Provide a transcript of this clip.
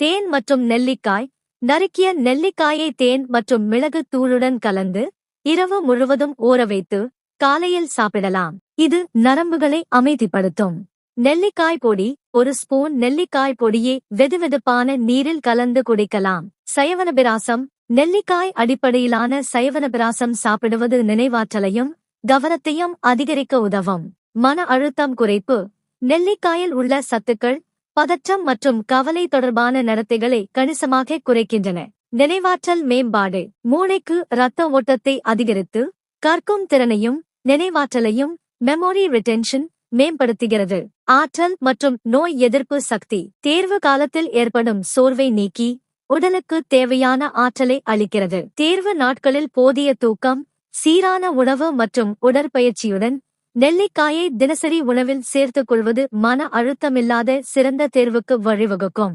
தேன் மற்றும் நெல்லிக்காய் நறுக்கிய நெல்லிக்காயை தேன் மற்றும் மிளகு தூளுடன் கலந்து இரவு முழுவதும் ஊற வைத்து காலையில் சாப்பிடலாம். இது நரம்புகளை அமைதிப்படுத்தும். நெல்லிக்காய் பொடி ஒரு ஸ்பூன் நெல்லிக்காய் பொடியை வெதுவெதுப்பான நீரில் கலந்து குடிக்கலாம். சயவனபிராசம் நெல்லிக்காய் அடிப்படையிலான சயவனபிராசம் சாப்பிடுவது நினைவாற்றலையும் கவனத்தையும் அதிகரிக்க உதவும். மன அழுத்தம் குறைப்பு நெல்லிக்காயில் உள்ள சத்துக்கள் பதற்றம் மற்றும் கவலை தொடர்பான நடத்தைகளை கணிசமாக குறைக்கின்றன. நினைவாற்றல் மேம்பாடு. மூளைக்கு இரத்த ஓட்டத்தை அதிகரித்து கற்கும் திறனையும் நினைவாற்றலையும் மெமோரி ரிட்டென்ஷன் மேம்படுத்துகிறது. ஆற்றல் மற்றும் நோய் எதிர்ப்பு சக்தி. தேர்வு காலத்தில் ஏற்படும் சோர்வை நீக்கி உடலுக்கு தேவையான ஆற்றலை அளிக்கிறது. தேர்வு நாட்களில் போதிய தூக்கம் சீரான உணவு மற்றும் உடற்பயிற்சியுடன் நெல்லிக்காயை தினசரி உணவில் சேர்த்துக் கொள்வது மன அழுத்தமில்லாத சிறந்த தேர்வுக்கு வழிவகுக்கும்.